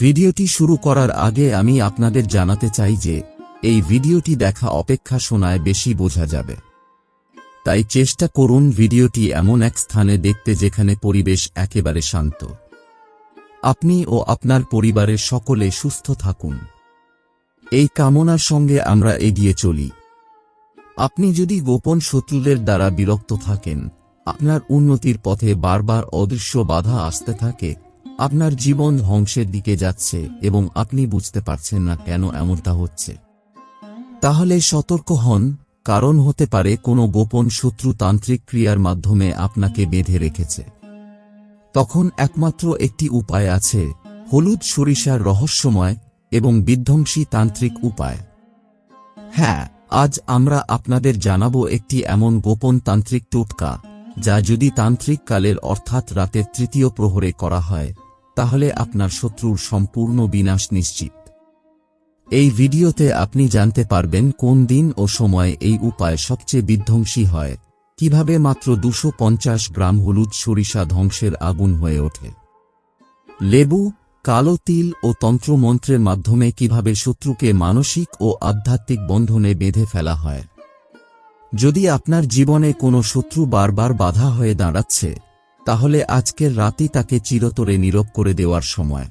ভিডিওটি শুরু করার আগে আমি আপনাদের জানাতে চাই যে, এই ভিডিওটি দেখা অপেক্ষা শোনায় বেশি বোঝা যাবে। তাই চেষ্টা করুন ভিডিওটি এমন এক স্থানে দেখতে যেখানে পরিবেশ একেবারে শান্ত। আপনি ও আপনার পরিবারের সকলে সুস্থ থাকুন। এই কামনার সঙ্গে আমরা এগিয়ে চলি। আপনি যদি গোপন শত্রুদের দ্বারা বিরক্ত থাকেন, আপনার উন্নতির পথে বারবার অদৃশ্য বাধা আসতে থাকে আপনার জীবন ধ্বংসের দিকে যাচ্ছে এবং আপনি বুঝতে পারছেন না কেন এমনটা হচ্ছে। তাহলে সতর্ক হন, কারণ হতে পারে কোনো গোপন শত্রু তান্ত্রিক ক্রিয়ার মাধ্যমে আপনাকে বেঁধে রেখেছে। তখন একমাত্র একটি উপায় আছে, হলুদ সরিষার রহস্যময় এবং বিধ্বংসী তান্ত্রিক উপায়। হ্যাঁ আজ আমরা আপনাদের জানাব একটি এমন গোপন তান্ত্রিক টোটকা, যা যদি তান্ত্রিক কালের অর্থাৎ রাতের তৃতীয় প্রহরে করা হয় তাহলে আপনার শত্রুর সম্পূর্ণ বিনাশ নিশ্চিত। এই ভিডিওতে আপনি জানতে পারবেন কোন দিন ও সময় এই উপায় সবচেয়ে বিধ্বংসী হয়, কীভাবে মাত্র দুশো গ্রাম হলুদ সরিষা ধ্বংসের আগুন হয়ে ওঠে। লেবু, কালো তিল ও তন্ত্রমন্ত্রের মাধ্যমে কীভাবে শত্রুকে মানসিক ও আধ্যাত্মিক বন্ধনে বেঁধে ফেলা হয়। যদি আপনার জীবনে কোনো শত্রু বারবার বাধা হয়ে দাঁড়াচ্ছে তাহলে আজকের রাতই তাকে চিরতরে নীরব করে দেওয়ার সময়।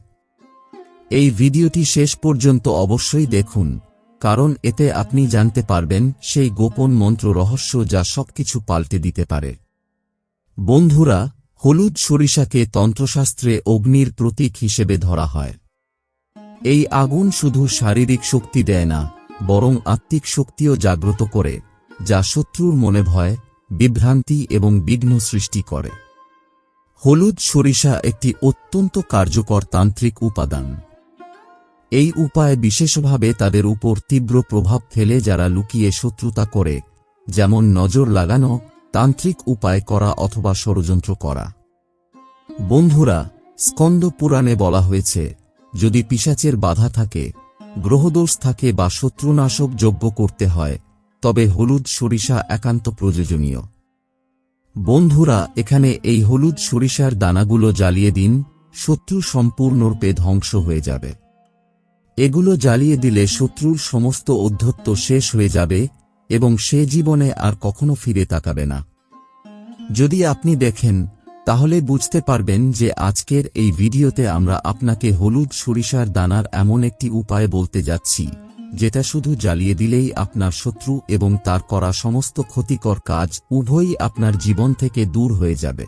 এই ভিডিওটি শেষ পর্যন্ত অবশ্যই দেখুন, কারণ এতে আপনি জানতে পারবেন সেই গোপন মন্ত্র রহস্য যা সবকিছু পাল্টে দিতে পারে। বন্ধুরা, হলুদ সরিষাকে তন্ত্রশাস্ত্রে অগ্নির প্রতীক হিসেবে ধরা হয়। এই আগুন শুধু শারীরিক শক্তি দেয় না, বরং আত্মিক শক্তিও জাগ্রত করে, যা শত্রুর মনে ভয়, বিভ্রান্তি এবং বিঘ্ন সৃষ্টি করে। হলুদ সরিষা একটি অত্যন্ত কার্যকর তান্ত্রিক উপাদান। এই উপায় বিশেষভাবে তাদের উপর তীব্র প্রভাব ফেলে যারা লুকিয়ে শত্রুতা করে, যেমন নজর লাগানো, তান্ত্রিক উপায় করা অথবা ষড়যন্ত্র করা। বন্ধুরা, স্কন্দ পুরাণে বলা হয়েছে, যদি পিসাচের বাধা থাকে, গ্রহদোষ থাকে বা শত্রুনাশক যজ্ঞ করতে হয়, তবে হলুদ সরিষা একান্ত প্রয়োজনীয়। বন্ধুরা, এখানে এই হলুদ সরিষার দানাগুলো জ্বালিয়ে দিন, শত্রু সম্পূর্ণরূপে ধ্বংস হয়ে যাবে। এগুলো জ্বালিয়ে দিলে শত্রুর সমস্ত অধ্যত্ব শেষ হয়ে যাবে এবং সে জীবনে আর কখনো ফিরে তাকাবে না। যদি আপনি দেখেন, তাহলে বুঝতে পারবেন যে আজকের এই ভিডিওতে আমরা আপনাকে হলুদ সরিষার দানার এমন একটি উপায় বলতে যাচ্ছি। যেটা শুধু জ্বালিয়ে দিলেই আপনার শত্রু এবং তার করা সমস্ত ক্ষতিকর কাজ উভয়ই আপনার জীবন থেকে দূর হয়ে যাবে।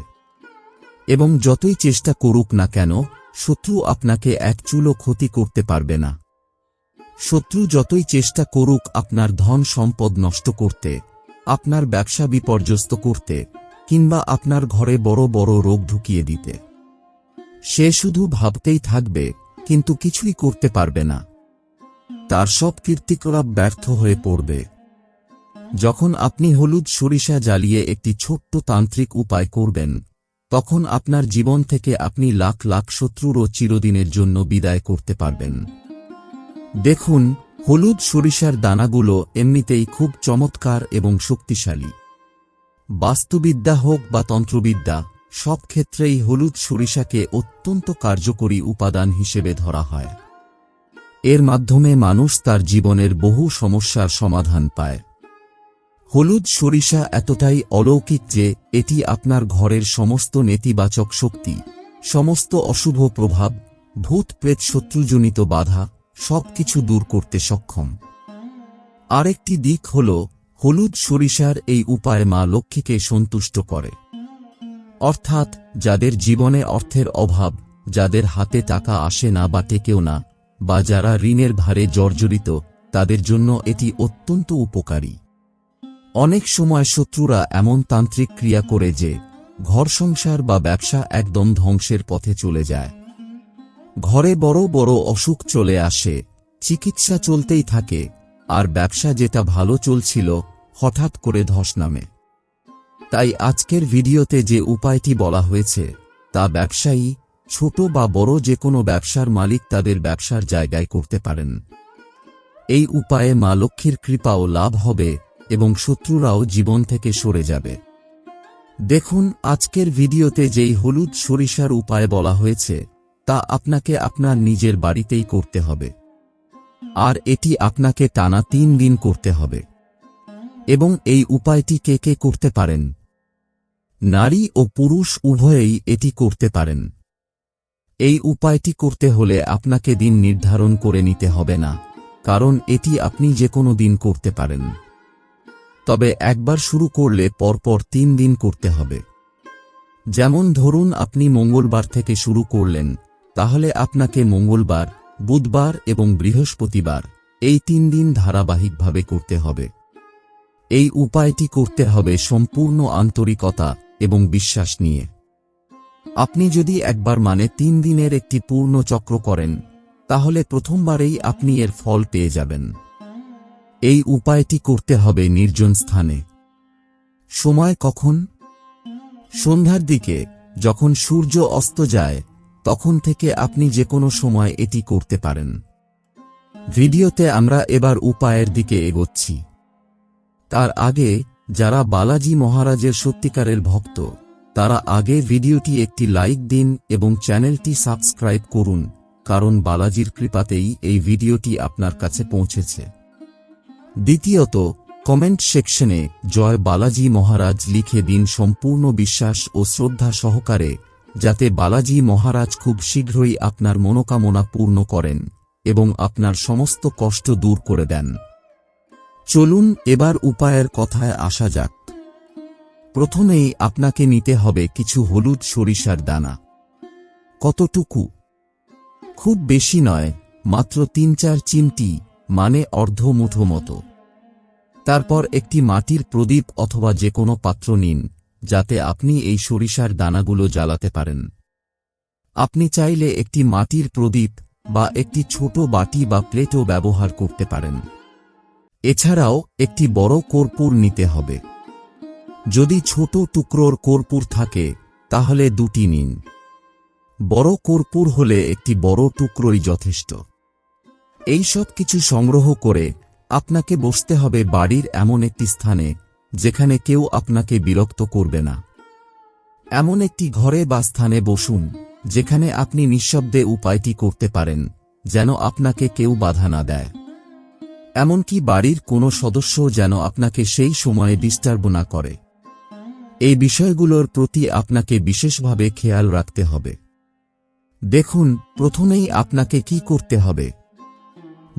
এবং যতই চেষ্টা করুক না কেন, শত্রু আপনাকে এক চুলো ক্ষতি করতে পারবে না। শত্রু যতই চেষ্টা করুক আপনার ধন সম্পদ নষ্ট করতে, আপনার ব্যবসা বিপর্যস্ত করতে, কিংবা আপনার ঘরে বড় বড় রোগ ঢুকিয়ে দিতে। সে শুধু ভাবতেই থাকবে, কিন্তু কিছুই করতে পারবে না। তার সব কীর্তিকলাপ ব্যর্থ হয়ে পড়বে। যখন আপনি হলুদ সরিষা জ্বালিয়ে একটি ছোট্ট তান্ত্রিক উপায় করবেন, তখন আপনার জীবন থেকে আপনি লাখ লাখ শত্রুরও চিরদিনের জন্য বিদায় করতে পারবেন। দেখুন, হলুদ সরিষার দানাগুলো এমনিতেই খুব চমৎকার এবং শক্তিশালী। বাস্তুবিদ্যা হোক বা তন্ত্রবিদ্যা, সব ক্ষেত্রেই হলুদ সরিষাকে অত্যন্ত কার্যকরী উপাদান হিসেবে ধরা হয়। এর মাধ্যমে মানুষ তার জীবনের বহু সমস্যার সমাধান পায়। হলুদ সরিষা এতটাই অলৌকিক যে, এটি আপনার ঘরের সমস্ত নেতিবাচক শক্তি, সমস্ত অশুভ প্রভাব, ভূত প্রেত শত্রুজনিত বাধা, সবকিছু দূর করতে সক্ষম। আরেকটি দিক হল, হলুদ সরিষার এই উপায় মা লক্ষ্মীকে সন্তুষ্ট করে। অর্থাৎ, যাদের জীবনে অর্থের অভাব, যাদের হাতে টাকা আসে না বা টেকেও না বা যারা ঋণের ভারে জর্জরিত, তাদের জন্য এটি অত্যন্ত উপকারী। অনেক সময় শত্রুরা এমন তান্ত্রিক ক্রিয়া করে যে, ঘর সংসার বা ব্যবসা একদম ধ্বংসের পথে চলে যায়। ঘরে বড় বড় অসুখ চলে আসে, চিকিৎসা চলতেই থাকে, আর ব্যবসা যেটা ভালো চলছিল, হঠাৎ করে ধস নামে। তাই আজকের ভিডিওতে যে উপায়টি বলা হয়েছে, তা ব্যবসায়ী ছোট বা বড় যে কোনো ব্যবসার মালিক তাদের ব্যবসার জায়গায় করতে পারেন। এই উপায়ে মা লক্ষ্মীর কৃপা ও লাভ হবে এবং শত্রুরাও জীবন থেকে সরে যাবে। দেখুন, আজকের ভিডিওতে যেই হলুদ সরিষার উপায় বলা হয়েছে, তা আপনাকে আপনার নিজের বাড়িতেই করতে হবে। আর এটি আপনাকে টানা তিন দিন করতে হবে। এবং এই উপায়টি কে কে করতে পারেন? নারী ও পুরুষ উভয়েই এটি করতে পারেন। এই উপায়টি করতে হলে আপনাকে দিন নির্ধারণ করে নিতে হবে না, কারণ এটি আপনি যে কোনো দিন করতে পারেন। তবে একবার শুরু করলে পরপর তিন দিন করতে হবে। যেমন ধরুন আপনি মঙ্গলবার থেকে শুরু করলেন, তাহলে আপনাকে মঙ্গলবার, বুধবার এবং বৃহস্পতিবার এই তিন দিন ধারাবাহিকভাবে করতে হবে। এই উপায়টি করতে হবে সম্পূর্ণ আন্তরিকতা এবং বিশ্বাস নিয়ে। আপনি যদি একবার মানে তিন দিনের একটি পূর্ণ চক্র করেন, তাহলে প্রথমবারেই আপনি এর ফল পেয়ে যাবেন। এই উপায়টি করতে হবে নির্জন স্থানে। সময় কখন? সন্ধ্যার দিকে, যখন সূর্য অস্ত যায়, তখন থেকে আপনি যে কোনো সময় এটি করতে পারেন। ভিডিওতে আমরা এবার উপায়ের দিকে এগোচ্ছি। তার আগে, যারা বালাজি মহারাজের সত্যিকারের ভক্ত তারা আগে ভিডিওটি একটি লাইক দিন এবং চ্যানেলটি সাবস্ক্রাইব করুন, কারণ বালাজির কৃপাতেই এই ভিডিওটি আপনার কাছে পৌঁছেছে। দ্বিতীয়ত, কমেন্ট সেকশনে জয় বালাজি মহারাজ লিখে দিন সম্পূর্ণ বিশ্বাস ও শ্রদ্ধা সহকারে, যাতে বালাজি মহারাজ খুব শীঘ্রই আপনার মনোকামনা পূর্ণ করেন এবং আপনার সমস্ত কষ্ট দূর করে দেন। চলুন এবার উপায়ের কথায় আসা যাক। প্রথমেই আপনাকে নিতে হবে কিছু হলুদ সরিষার দানা। কতটুকু? খুব বেশি নয়, মাত্র তিন চার চিমটি মানে অর্ধ মুঠো মতো তারপর একটি মাটির প্রদীপ অথবা যে কোনো পাত্র নিন, যাতে আপনি এই সরিষার দানাগুলো জ্বালাতে পারেন। আপনি চাইলে একটি মাটির প্রদীপ বা একটি ছোট বাটি বা প্লেটও ব্যবহার করতে পারেন। এছাড়াও একটি বড় কর্পূর নিতে হবে। যদি ছোট টুকরোর কর্পূর থাকে, তাহলে দুটি নিন। বড় কর্পূর হলে একটি বড় টুকরোই যথেষ্ট। এই সব কিছু সংগ্রহ করে আপনাকে বসতে হবে বাড়ির এমন একটি স্থানে, যেখানে কেউ আপনাকে বিরক্ত করবে না। এমন একটি ঘরে বা স্থানে বসুন, যেখানে আপনি নিঃশব্দে উপায়টি করতে পারেন, যেন আপনাকে কেউ বাধা না দেয়। এমনকি বাড়ির কোনো সদস্য যেন আপনাকে সেই সময়ে ডিস্টার্ব না করে। এই বিষয়গুলোর প্রতি আপনাকে বিশেষভাবে খেয়াল রাখতে হবে। দেখুন, প্রথমেই আপনাকে কি করতে হবে?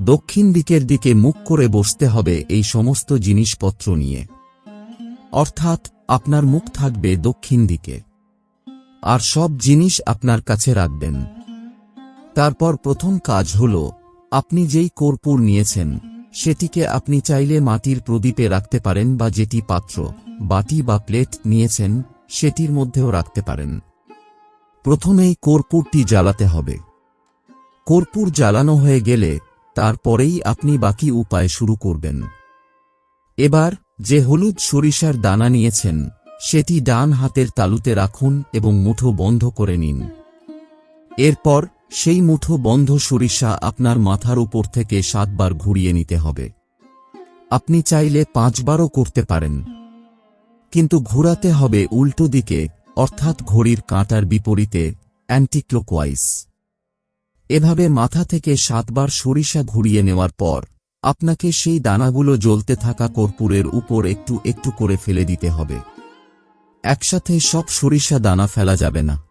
দক্ষিণ দিকের দিকে মুখ করে বসতে হবে এই সমস্ত জিনিসপত্র নিয়ে। অর্থাৎ, আপনার মুখ থাকবে দক্ষিণ দিকে। আর সব জিনিস আপনার কাছে রাখবেন। তারপর প্রথম কাজ হল, আপনি যেই কর্পূর নিয়েছেন সেটিকে আপনি চাইলে মাটির প্রদীপে রাখতে পারেন বা যেটি পাত্র, বাটি বা প্লেট নিয়েছেন, সেটির মধ্যেও রাখতে পারেন। প্রথমেই কর্পূরটি জ্বালাতে হবে। কর্পূর জ্বালানো হয়ে গেলে তারপরেই আপনি বাকি উপায় শুরু করবেন। এবার যে হলুদ সরিষার দানা নিয়েছেন, সেটি ডান হাতের তালুতে রাখুন এবং মুঠো বন্ধ করে নিন। এরপর সেই মুঠো বন্ধ সরিষা আপনার মাথার উপর থেকে সাতবার ঘুরিয়ে নিতে হবে। আপনি চাইলে পাঁচবারও করতে পারেন। কিন্তু ঘোরাতে হবে উল্টো দিকে, অর্থাৎ ঘড়ির কাঁটার বিপরীতে, অ্যান্টিক্লোকওয়াইজ। এভাবে মাথা থেকে সাতবার সরিষা ঘুরিয়ে নেওয়ার পর, আপনাকে সেই দানাগুলো জ্বলতে থাকা কর্পূরের উপর একটু একটু করে ফেলে দিতে হবে। একসাথে সব সরিষা দানা ফেলা যাবে না।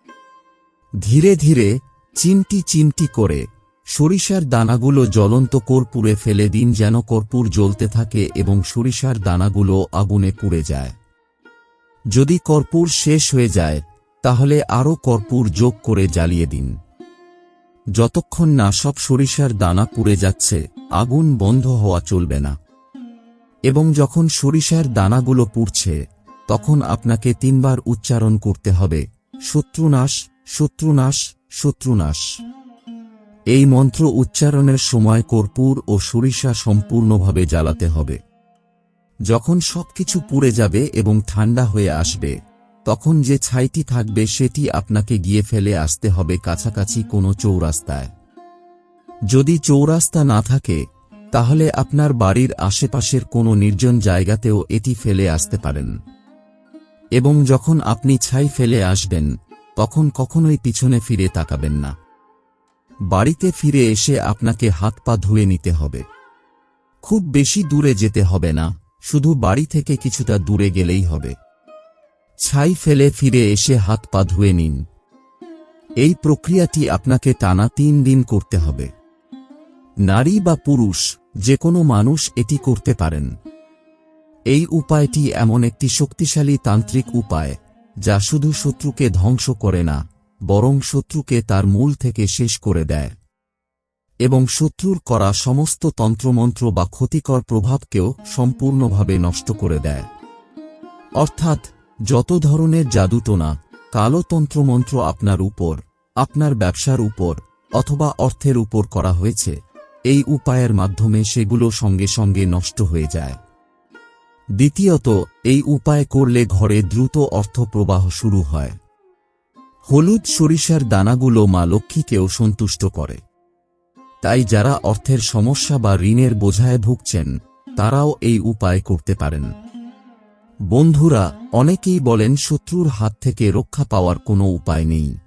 ধীরে ধীরে চিমটি চিমটি করে সরিষার দানাগুলো জ্বলন্ত কর্পূরে ফেলে দিন যেন কর্পূর জ্বলতে থাকে এবং সরিষার দানাগুলো আগুনে পুড়ে যায়। যদি কর্পূর শেষ হয়ে যায়, তাহলে আরও কর্পূর যোগ করে জ্বালিয়ে দিন। যতক্ষণ না সব সরিষার দানা পুড়ে যাচ্ছে, আগুন বন্ধ হওয়া চলবে না। এবং যখন সরিষার দানাগুলো পুড়ছে, তখন আপনাকে তিনবার উচ্চারণ করতে হবে, শত্রুনাশ শত্রুনাশ শত্রুনাশ। এই মন্ত্র উচ্চারণের সময় কর্পূর ও সরিষা সম্পূর্ণভাবে জ্বালাতে হবে। যখন সবকিছু পুড়ে যাবে এবং ঠান্ডা হয়ে আসবে, তখন যে ছাইটি থাকবে সেটি আপনাকে গিয়ে ফেলে আসতে হবে কাছাকাছি কোনো চৌরাস্তায়। যদি চৌরাস্তা না থাকে, তাহলে আপনার বাড়ির আশেপাশের কোনো নির্জন জায়গাতেও এটি ফেলে আসতে পারেন। এবং যখন আপনি ছাই ফেলে আসবেন তখন কখনোই পিছনে ফিরে তাকাবেন না। বাড়িতে ফিরে এসে আপনাকে হাত পা ধুয়ে নিতে হবে। খুব বেশি দূরে যেতে হবে না, শুধু বাড়ি থেকে কিছুটা দূরে গেলেই হবে। ছাই ফেলে ফিরে এসে হাত পা ধুয়ে নিন। এই প্রক্রিয়াটি আপনাকে টানা তিন দিন করতে হবে। নারী বা পুরুষ, যে কোনো মানুষ এটি করতে পারেন। এই উপায়টি এমন একটি শক্তিশালী তান্ত্রিক উপায় যা শুধু শত্রুকে ধ্বংস করে না, বরং শত্রুকে তার মূল থেকে শেষ করে দেয়। এবং শত্রুর করা সমস্ত তন্ত্রমন্ত্র বা ক্ষতিকর প্রভাবকেও সম্পূর্ণভাবে নষ্ট করে দেয়। অর্থাৎ, যত ধরনের জাদুটোনা, কালো তন্ত্রমন্ত্র আপনার উপর, আপনার ব্যবসার উপর, অথবা অর্থের উপর করা হয়েছে, এই উপায়ের মাধ্যমে সেগুলো সঙ্গে সঙ্গে নষ্ট হয়ে যায়। দ্বিতীয়ত, এই উপায় করলে ঘরে দ্রুত অর্থ প্রবাহ শুরু হয়। হলুদ সরিষার দানাগুলো মা লক্ষ্মীকেও সন্তুষ্ট করে। তাই যারা অর্থের সমস্যা বা ঋণের বোঝায় ভুগছেন, তারাও এই উপায় করতে পারেন। বন্ধুরা, অনেকেই বলেন শত্রুর হাত থেকে রক্ষা পাওয়ার কোনো উপায় নেই।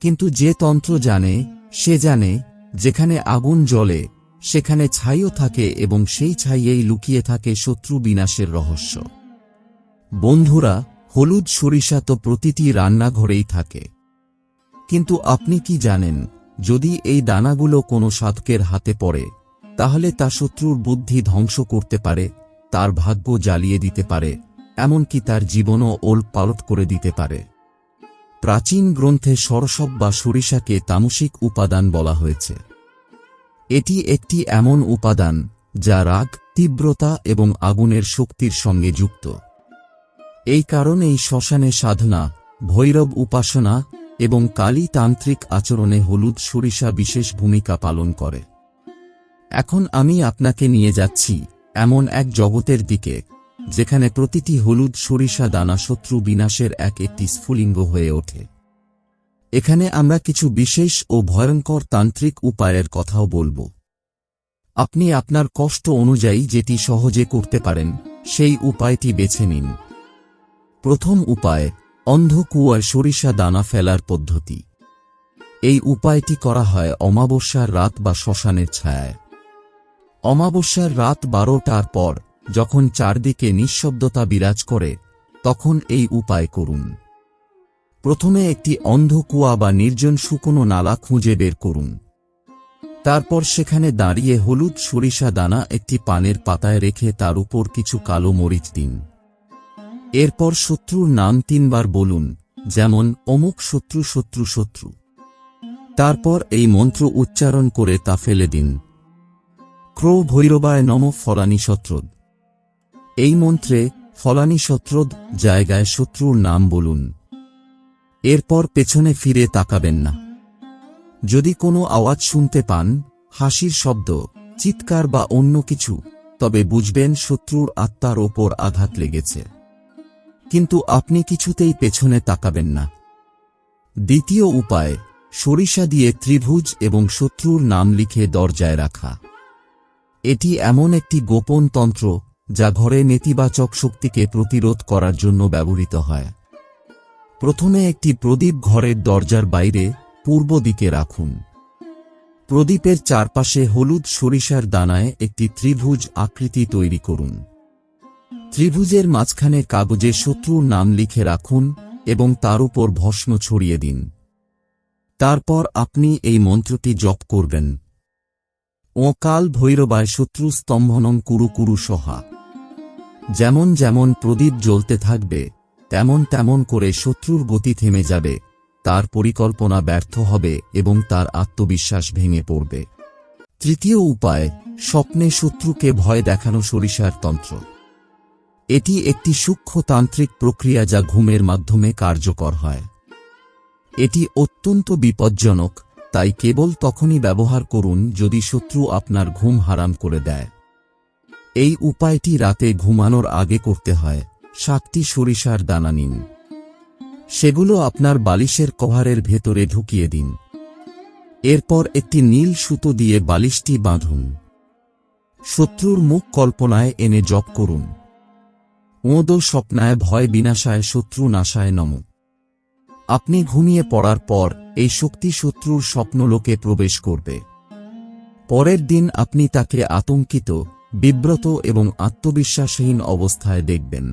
কিন্তু যে তন্ত্র জানে, সে জানে, যেখানে আগুন জ্বলে সেখানে ছাইও থাকে এবং সেই ছাইয়েই লুকিয়ে থাকে শত্রু বিনাশের রহস্য। বন্ধুরা, হলুদ সরিষা তো প্রতিটি রান্নাঘরেই থাকে। কিন্তু আপনি কি জানেন, যদি এই দানাগুলো কোনো সাধকের হাতে পড়ে, তাহলে তা শত্রুর বুদ্ধি ধ্বংস করতে পারে, তার ভাগ্য জ্বালিয়ে দিতে পারে, এমনকি তার জীবনও ওল পালট করে দিতে পারে। প্রাচীন গ্রন্থে সরসব বা সরিষাকে তামসিক উপাদান বলা হয়েছে। এটি একটি এমন উপাদান, যা রাগ, তীব্রতা এবং আগুনের শক্তির সঙ্গে যুক্ত। এই কারণেই শ্মশানে সাধনা, ভৈরব উপাসনা এবং কালী তান্ত্রিক আচরণে হলুদ সরিষা বিশেষ ভূমিকা পালন করে। এখন আমি আপনাকে নিয়ে যাচ্ছি এমন এক জগতের দিকে, যেখানে প্রতিটি হলুদ সরিষা দানা শত্রু বিনাশের এক একটি স্ফুলিঙ্গ হয়ে ওঠে। এখানে আমরা কিছু বিশেষ ও ভয়ঙ্কর তান্ত্রিক উপায়ের কথাও বলব। আপনি আপনার কষ্ট অনুযায়ী যেটি সহজে করতে পারেন, সেই উপায়টি বেছে নিন। প্রথম উপায়, অন্ধ কুয়ায় সরিষা দানা ফেলার পদ্ধতি। এই উপায়টি করা হয় অমাবস্যার রাত বা শ্মশানের ছায়ায়। অমাবস্যার রাত বারোটার পর, যখন চারদিকে নিঃশব্দতা বিরাজ করে, তখন এই উপায় করুন। প্রথমে একটি অন্ধ কুয়া বা নির্জন শুকনো নালা খুঁজে বের করুন। তারপর সেখানে দাঁড়িয়ে হলুদ সরিষা দানা একটি পানের পাতায় রেখে তার উপর কিছু কালো মরিচ দিন। এরপর শত্রুর নাম তিনবার বলুন, যেমন, অমুক শত্রু শত্রু শত্রু। তারপর এই মন্ত্র উচ্চারণ করে তা ফেলে দিন। ক্রো ভৈরবায় নম ফলানি শত্রুদ। এই মন্ত্রে, ফলানি শত্রুদ, জায়গায় শত্রুর নাম বলুন। এরপর পেছনে ফিরে তাকাবেন না। যদি কোনো আওয়াজ শুনতে পান, হাসির শব্দ, চিৎকার বা অন্য কিছু, তবে বুঝবেন শত্রুর আত্মার ওপর আঘাত লেগেছে। কিন্তু আপনি কিছুতেই পেছনে তাকাবেন না। দ্বিতীয় উপায়, সরিষা দিয়ে ত্রিভুজ এবং শত্রুর নাম লিখে দরজায় রাখা। এটি এমন একটি গোপন তন্ত্র যা ঘরে নেতিবাচক শক্তিকে প্রতিরোধ করার জন্য ব্যবহৃত হয়। প্রথমে একটি প্রদীপ ঘরের দরজার বাইরে, পূর্ব দিকে রাখুন। প্রদীপের চারপাশে হলুদ সরিষার দানায় একটি ত্রিভুজ আকৃতি তৈরি করুন। ত্রিভুজের মাঝখানে কাগজে শত্রুর নাম লিখে রাখুন এবং তার উপর ভস্ম ছড়িয়ে দিন। তারপর আপনি এই মন্ত্রটি জপ করবেন। ও কাল ভৈরবায় শত্রু স্তম্ভনম কুরু কুরু সহা। যেমন যেমন প্রদীপ জ্বলতে থাকবে তেমন তেমন করে শত্রুর গতি থেমে যাবে, তার পরিকল্পনা ব্যর্থ হবে এবং তার আত্মবিশ্বাস ভেঙে পড়বে। তৃতীয় উপায়, স্বপ্নে শত্রুকে ভয় দেখানো সরিষার তন্ত্র। এটি একটি সূক্ষ্ম তান্ত্রিক প্রক্রিয়া যা ঘুমের মাধ্যমে কার্যকর হয়। এটি অত্যন্ত বিপজ্জনক, তাই কেবল তখনই ব্যবহার করুন যদি শত্রু আপনার ঘুম হারাম করে দেয়। এই উপায়টি রাতে ঘুমানোর আগে করতে হয়। সাতটি সরিষার দানা নিন। সেগুলো আপনার বালিশের কভারের ভেতরে ঢুকিয়ে দিন। এরপর একটি নীল সুতো দিয়ে বালিশটি বাঁধুন। শত্রুর মুখ কল্পনায় এনে জপ করুন। ওঁদো স্বপ্নায় ভয় বিনাশায় শত্রু নাশায় নম। আপনি ঘুমিয়ে পড়ার পর এই শক্তি শত্রুর স্বপ্নলোকে প্রবেশ করবে। পরের দিন আপনি তাকে আতঙ্কিত, বিব্রত এবং আত্মবিশ্বাসহীন অবস্থায় দেখবেন।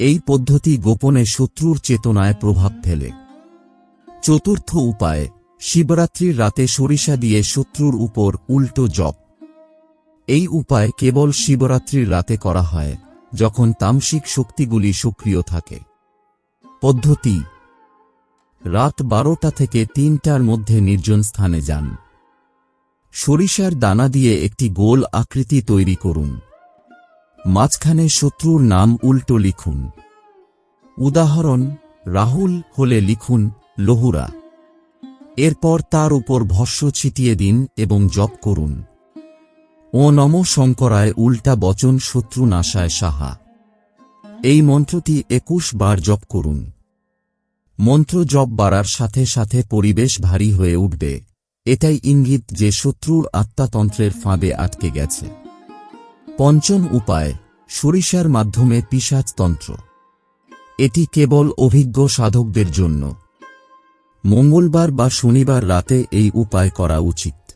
এই পদ্ধতি গোপনে শত্রুর চেতনায় প্রভাব ফেলে। চতুর্থ উপায়, শিবরাত্রির রাতে সরিষা দিয়ে শত্রুর উপর উল্টো জপ। এই উপায় কেবল শিবরাত্রির রাতে করা হয়, যখন তামসিক শক্তিগুলি সক্রিয় থাকে। পদ্ধতি, রাত বারোটা থেকে তিনটার মধ্যে নির্জন স্থানে যান। সরিষার দানা দিয়ে একটি গোল আকৃতি তৈরি করুন। মাঝখানে শত্রুর নাম উল্টো লিখুন। উদাহরণ, রাহুল হলে লিখুন, লহুরা। এরপর তার উপর ভস্য ছিটিয়ে দিন এবং জপ করুন। ও নম শঙ্করায় উল্টা বচন শত্রু নাশায় সাহা। এই মন্ত্রটি একুশ বার জপ করুন। মন্ত্র জপ বাড়ার সাথে সাথে পরিবেশ ভারী হয়ে উঠবে। এটাই ইঙ্গিত যে শত্রুর আত্মাতন্ত্রের ফাঁদে আটকে গেছে। পঞ্চম উপায়, সরিষার মাধ্যমে পিসাজতন্ত্র এটি কেবল অভিজ্ঞ সাধকদের জন্য। মঙ্গলবার বা শনিবার রাতে এই উপায় করা উচিত।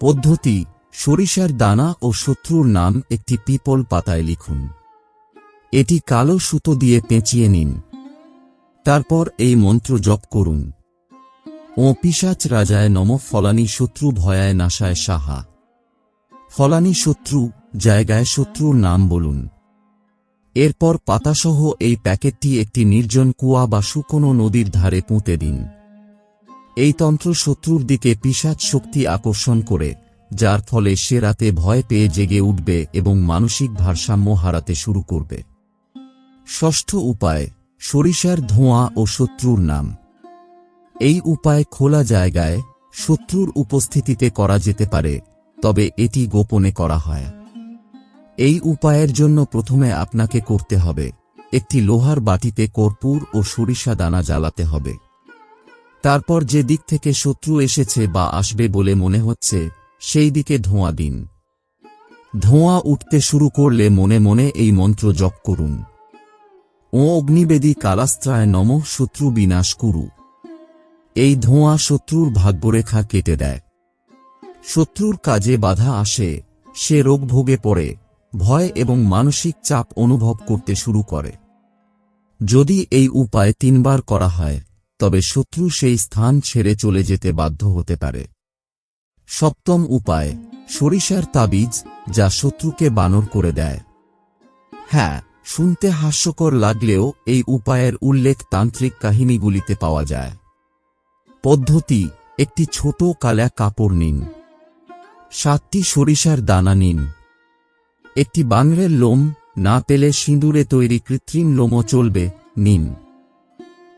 পদ্ধতি, সরিষার দানা ও শত্রুর নাম একটি পিপল পাতায় লিখুন। এটি কালো সুতো দিয়ে পেঁচিয়ে নিন। তারপর এই মন্ত্র জপ করুন। ও পিসাচ রাজায় নম ফলানি শত্রু ভয়ায় নাশায় সাহা। ফলানি শত্রু জায়গায় শত্রুর নাম বলুন। এরপর পাতাসহ এই প্যাকেটটি একটি নির্জন কুয়া বা শুকনো নদীর ধারে পুঁতে দিন। এই তন্ত্র শত্রুর দিকে পিসাচ শক্তি আকর্ষণ করে, যার ফলে সে রাতে ভয় পেয়ে জেগে উঠবে এবং মানসিক ভারসাম্য হারাতে শুরু করবে। ষষ্ঠ উপায়, সরিষার ধোঁয়া ও শত্রুর নাম। এই উপায় খোলা জায়গায় শত্রুর উপস্থিতিতে করা যেতে পারে, তবে এটি গোপনে করা হয়। এই উপায়ের জন্য প্রথমে আপনাকে করতে হবে, একটি লোহার বাটিতে কর্পূর ও সরিষা দানা জ্বালাতে হবে। তারপর যে দিক থেকে শত্রু এসেছে বা আসবে বলে মনে হচ্ছে, সেই দিকে ধোঁয়া দিন। ধোঁয়া উঠতে শুরু করলে মনে মনে এই মন্ত্র জপ করুন। ও অগ্নিবেদী কালাস্ত্রায় নম শত্রু বিনাশ কুরু। এই ধোঁয়া শত্রুর ভাগ্যরেখা কেটে দেয়। শত্রুর কাজে বাধা আসে, সে রোগ ভোগে পড়ে। ভয় এবং মানসিক চাপ অনুভব করতে শুরু করে। যদি এই উপায় তিনবার করা হয়, তবে শত্রু সেই স্থান ছেড়ে চলে যেতে বাধ্য হতে পারে। সপ্তম উপায়, সরিষার তাবিজ যা শত্রুকে বানর করে দেয়। হ্যাঁ শুনতে হাস্যকর লাগলেও এই উপায়ের উল্লেখ তান্ত্রিক কাহিনীগুলিতে পাওয়া যায়। পদ্ধতি, একটি ছোট কালা কাপড় নিন। সাতটি সরিষার দানা নিন। একটি বাংরের লোম, না পেলে সিঁদুরে তৈরি কৃত্রিম লোমও চলবে নিন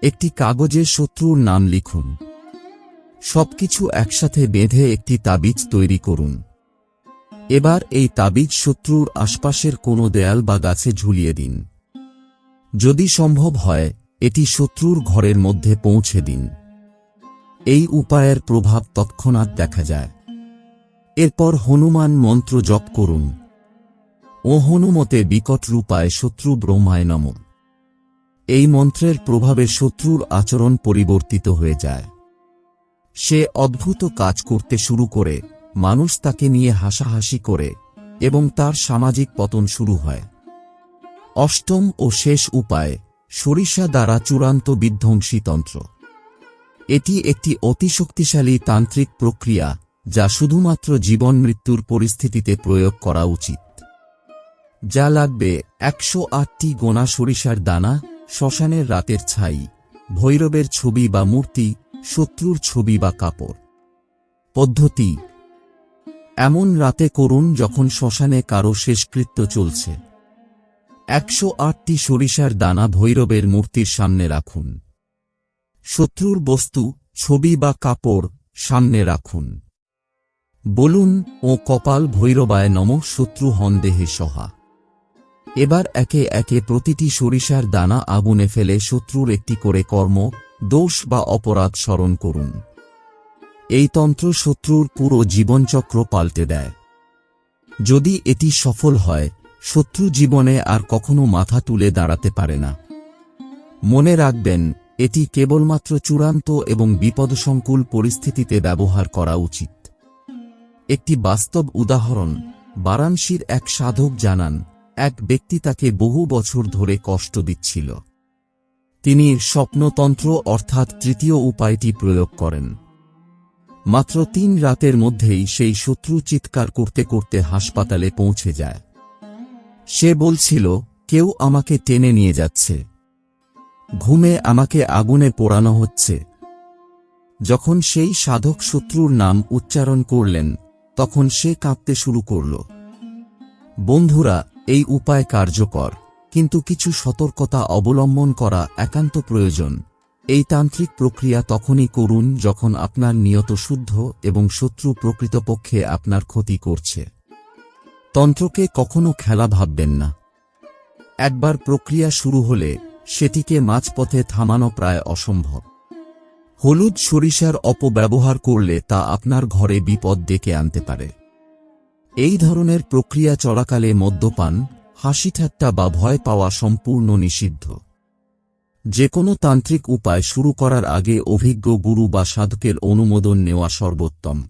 একটি কাগজে শত্রুর নাম লিখুন। সবকিছু একসাথে বেঁধে একটি তাবিজ তৈরি করুন। এবার এই তাবিজ শত্রুর আশপাশের কোনো দেয়াল বা গাছে ঝুলিয়ে দিন। যদি সম্ভব হয়, এটি শত্রুর ঘরের মধ্যে পৌঁছে দিন। এই উপায়ের প্রভাব তৎক্ষণাৎ দেখা যায়। এরপর হনুমান মন্ত্র জপ করুন। ও হনুমতে বিকট রূপায় শত্রু ব্রহ্মায় নম এই মন্ত্রের প্রভাবে শত্রুর আচরণ পরিবর্তিত হয়ে যায়। সে অদ্ভুত কাজ করতে শুরু করে, মানুষ তাকে নিয়ে হাসাহাসি করে এবং তার সামাজিক পতন শুরু হয়। অষ্টম ও শেষ উপায়, সরিষা দ্বারা চূড়ান্ত বিধ্বংসী তন্ত্র। এটি একটি অতি শক্তিশালী তান্ত্রিক প্রক্রিয়া যা শুধুমাত্র জীবন মৃত্যুর পরিস্থিতিতে প্রয়োগ করা উচিত। যা লাগবে একশো আটটি গোনা সরিষার দানা, শ্মশানের রাতের ছাই, ভৈরবের ছবি বা মূর্তি, শত্রুর ছবি বা কাপড়। পদ্ধতি, এমন রাতে করুন যখন শ্মশানে কারও শেষকৃত্য চলছে। একশো আটটি সরিষার দানা ভৈরবের মূর্তির সামনে রাখুন। শত্রুর বস্তু, ছবি বা কাপড়, সামনে রাখুন। বলুন, ও কপাল ভৈরবায় নম শত্রু হন দেহে সহা। এবার একে একে প্রতিটি সরিষার দানা আগুনে ফেলে শত্রুর একটি করে কর্ম, দোষ বা অপরাধ স্মরণ করুন। এই তন্ত্র শত্রুর পুরো জীবনচক্র পাল্টে দেয়। যদি এটি সফল হয়, শত্রু জীবনে আর কখনো মাথা তুলে দাঁড়াতে পারে না। মনে রাখবেন, এটি কেবলমাত্র চূড়ান্ত এবং বিপদসংকুল পরিস্থিতিতে ব্যবহার করা উচিত। একটি বাস্তব উদাহরণ, বারাণসীর এক সাধক জানান এক ব্যক্তি তাকে বহু বছর ধরে কষ্ট দিচ্ছিল। তিনি স্বপ্নতন্ত্র অর্থাৎ তৃতীয় উপায়টি প্রয়োগ করেন। মাত্র তিন রাতের মধ্যেই সেই শত্রু চিৎকার করতে করতে হাসপাতালে পৌঁছে যায়। সে বলছিল, কেউ আমাকে টেনে নিয়ে যাচ্ছে। ঘুমে আমাকে আগুনে পোড়ানো হচ্ছে। যখন সেই সাধক শত্রুর নাম উচ্চারণ করলেন, তখন সে কাঁপতে শুরু করল। বন্ধুরা এই উপায় কার্যকর, কিন্তু কিছু সতর্কতা অবলম্বন করা একান্ত প্রয়োজন। এই তান্ত্রিক প্রক্রিয়া তখনই করুন যখন আপনার নিয়ত শুদ্ধ এবং শত্রু প্রকৃতপক্ষে আপনার ক্ষতি করছে। তন্ত্রকে কখনো খেলা ভাববেন না। একবার প্রক্রিয়া শুরু হলে সেটিকে মাঝপথে থামানো প্রায় অসম্ভব। হলুদ সরিষার অপব্যবহার করলে তা আপনার ঘরে বিপদ ডেকে আনতে পারে। এই ধরনের প্রক্রিয়া চলাকালে মদ্যপান হাসি ঠাট্টা বা ভয় পাওয়া সম্পূর্ণ নিষিদ্ধ। যে কোনো তান্ত্রিক উপায় শুরু করার আগে অভিজ্ঞ গুরু বা সাধকের অনুমোদন নেওয়া সর্বোত্তম।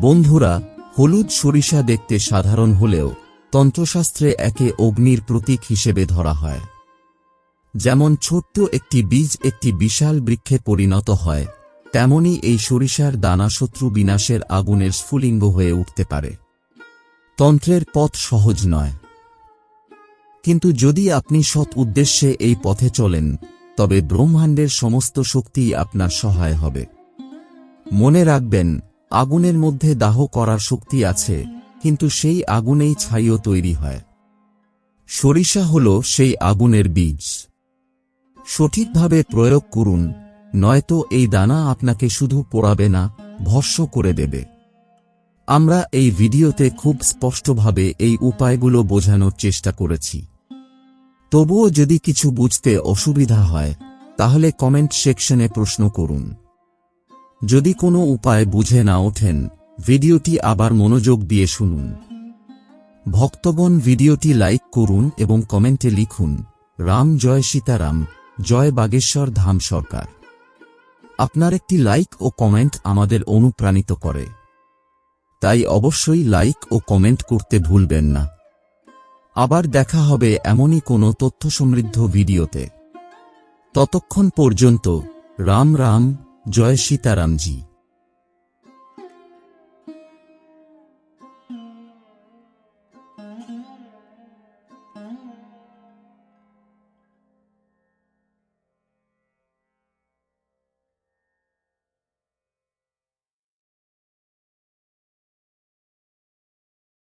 বন্ধুরা, হলুদ সরিষা দেখতে সাধারণ হলেও তন্ত্রশাস্ত্রে একে অগ্নির প্রতীক হিসেবে ধরা হয়। যেমন ছোট্ট একটি বীজ একটি বিশাল বৃক্ষে পরিণত হয় তেমনি এই সরিষার দানা শত্রু বিনাশের আগুনের স্ফুলিঙ্গ হয়ে উঠতে পারে। তন্ত্রের পথ সহজ নয়। কিন্তু যদি আপনি সৎ উদ্দেশ্যে এই পথে চলেন, তবে ব্রহ্মাণ্ডের সমস্ত শক্তি আপনার সহায় হবে। মনে রাখবেন, আগুনের মধ্যে দাহ করার শক্তি আছে, কিন্তু সেই আগুনেই ছাইও তৈরি হয়। সরিষা হল সেই আগুনের বীজ। সঠিকভাবে প্রয়োগ করুন নয়তো এই দানা আপনাকে শুধু পোড়াবে না, ভস্য করে দেবে। আমরা এই ভিডিওতে খুব স্পষ্টভাবে এই উপায়গুলো বোঝানোর চেষ্টা করেছি। তবুও যদি কিছু বুঝতে অসুবিধা হয়, তাহলে কমেন্ট সেকশনে প্রশ্ন করুন। যদি কোনো উপায় বুঝে না ওঠেন, ভিডিওটি আবার মনোযোগ দিয়ে শুনুন। ভক্তগণ ভিডিওটি লাইক করুন এবং কমেন্টে লিখুন, রাম জয় সীতারাম, জয় বাগেশ্বর ধাম সরকার। আপনার একটি লাইক ও কমেন্ট আমাদের অনুপ্রাণিত করে। তাই অবশ্যই লাইক ও কমেন্ট করতে ভুলবেন না। আবার দেখা হবে এমনই কোনো তথ্য সমৃদ্ধ ভিডিওতে। ততক্ষণ পর্যন্ত রাম রাম, জয় সীতারামজি।